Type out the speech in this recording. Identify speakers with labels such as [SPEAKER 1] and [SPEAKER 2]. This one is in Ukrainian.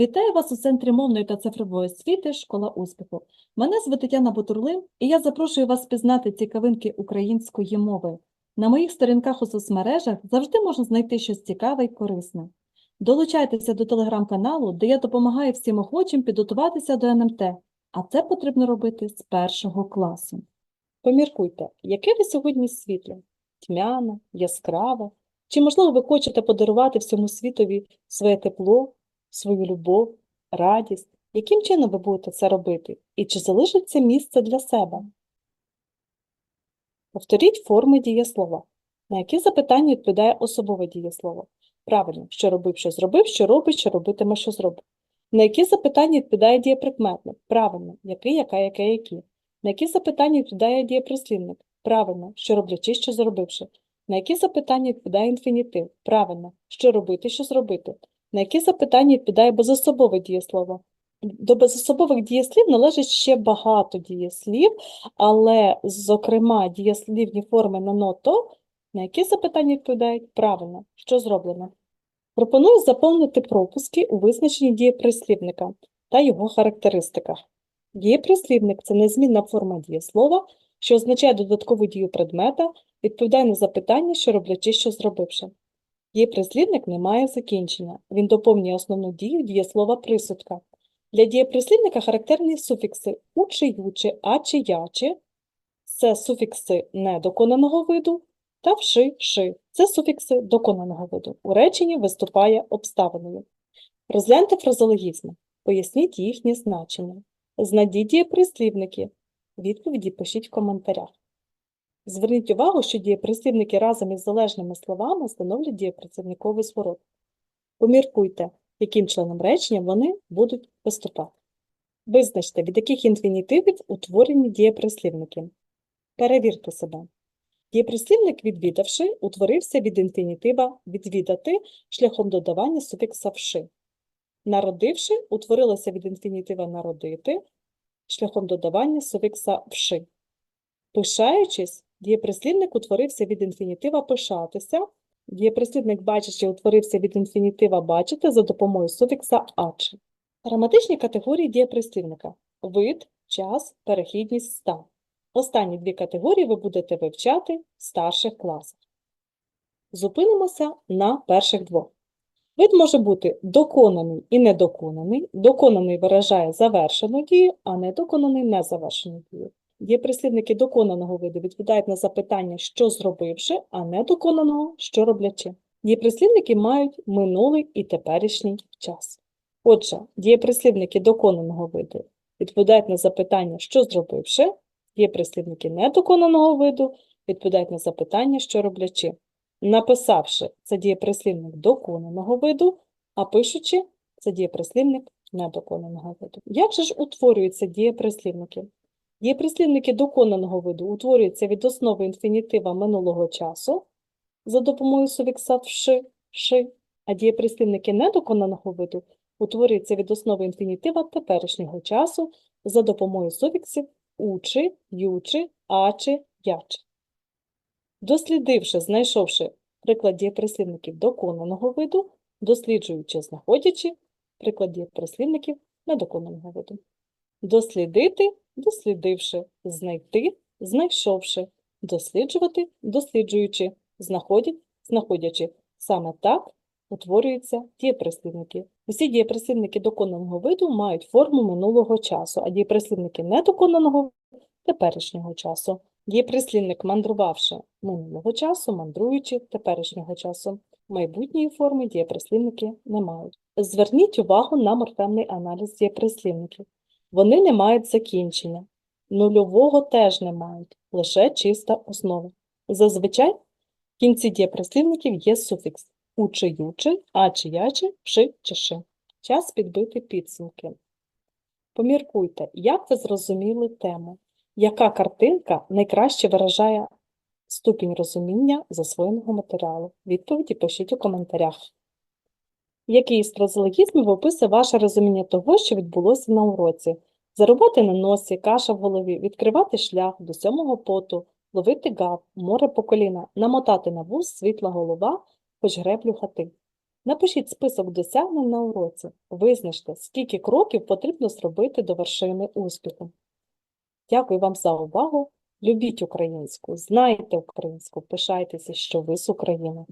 [SPEAKER 1] Вітаю вас у Центрі мовної та цифрової освіти Школа успіху. Мене звати Тетяна Бутурлин, і я запрошую вас пізнати цікавинки української мови. На моїх сторінках у соцмережах завжди можна знайти щось цікаве і корисне. Долучайтеся до телеграм-каналу, де я допомагаю всім охочим підготуватися до НМТ, а це потрібно робити з першого класу. Поміркуйте, яке ви сьогодні світло? Тьмяне, яскраве? Чи, можливо, ви хочете подарувати всьому світові своє тепло, свою любов, радість? Яким чином ви будете це робити? І чи залишиться місце для себе? Повторіть форми дієслова. На які запитання відповідає особове дієслово? Правильно, що робив, що зробив, що робить, що робитиме, що зробить. На які запитання відповідає дієприкметник? Правильно, який, яка, яке, які. На які запитання відповідає дієприслівник? Правильно, що роблячи, що зробивши. На які запитання відповідає інфінітив? Правильно, що робити, що зробити. На які запитання відповідає безособове дієслово? До безособових дієслів належить ще багато дієслів, але, зокрема, дієслівні форми на ното, на які запитання відповідають правильно, що зроблено. Пропоную заповнити пропуски у визначенні дієприслівника та його характеристиках. Дієприслівник – це незмінна форма дієслова, що означає додаткову дію предмета, відповідає на запитання, що роблячи, що зробивши. Дієприслівник не має закінчення, він доповнює основну дію дієслова присудка. Для дієприслівника характерні суфікси у чи ю чи а чи я чи це суфікси недоконаного виду та вши ши це суфікси доконаного виду. У реченні виступає обставиною. Розгляньте фразологізми, поясніть їхнє значення. Знайдіть дієприслівники. Відповіді пишіть в коментарях. Зверніть увагу, що дієприслівники разом із залежними словами становлять дієприслівниковий зворот. Поміркуйте, яким членом речення вони будуть виступати. Визначте, від яких інфінітивів утворені дієприслівники. Перевірте себе. Дієприслівник «відвідавши» утворився від інфінітива «відвідати» шляхом додавання суфікса «вши». Народивши утворилося від інфінітива «народити» шляхом додавання суфікса «вши». Пишаючись, дієприслівник утворився від інфінітива «пишатися», дієприслівник «бачачи» утворився від інфінітива «бачити» за допомогою суфікса «аче». Граматичні категорії дієприслівника – вид, час, перехідність, стан. Останні дві категорії ви будете вивчати в старших класах. Зупинимося на перших двох. Вид може бути доконаний і недоконаний. Доконаний виражає завершену дію, а недоконаний незавершену дію. Дієприслівники доконаного виду відповідають на запитання, що зробивши, а недоконаного, що роблячи. Дієприслівники мають минулий і теперішній час. Отже, дієприслівники доконаного виду відповідають на запитання, що зробивши, дієприслівники недоконаного виду відповідають на запитання, що роблячи. Написавши, це дієприслівник доконаного виду, а пишучи, це дієприслівник недоконаного виду. Як же ж утворюються дієприслівники? Дієприслівники доконаного виду утворюються від основи інфінітива минулого часу за допомогою суфікса «вши», «ши», а дієприслівники недоконаного виду утворюються від основи інфінітива теперішнього часу за допомогою суфіксів учи, ючи, ачи, ячи. Дослідивши, знайшовши приклад дієприслівників доконаного виду, досліджуючи, знаходячи приклад дієприслівників недоконаного виду. Дослідити, дослідивши, знайти, знайшовши, досліджувати, досліджуючи, знаходять, знаходячи. Саме так утворюються дієприслівники. Усі дієприслівники доконаного виду мають форму минулого часу, а дієприслівники недоконаного теперішнього часу. Дієприслівник мандрувавши минулого часу, мандруючи теперішнього часу. Майбутньої форми дієприслівники не мають. Зверніть увагу на морфемний аналіз дієприслівників. Вони не мають закінчення. Нульового теж не мають, лише чиста основа. Зазвичай в кінці дієприслівників є суфікс учи, ючи, ачи, ячи, пши, чеши. Час підбити підсумки. Поміркуйте, як ви зрозуміли тему, яка картинка найкраще виражає ступінь розуміння засвоєного матеріалу. Відповіді пишіть у коментарях. Який із фразологізмів описує ваше розуміння того, що відбулося на уроці? Зарубати на носі, каша в голові, відкривати шлях до сьомого поту, ловити гав, море по коліна, намотати на вуз, світла голова, хоч греблю хати. Напишіть список досягнень на уроці. Визначте, скільки кроків потрібно зробити до вершини успіху. Дякую вам за увагу. Любіть українську, знайте українську, пишайтеся, що ви з України.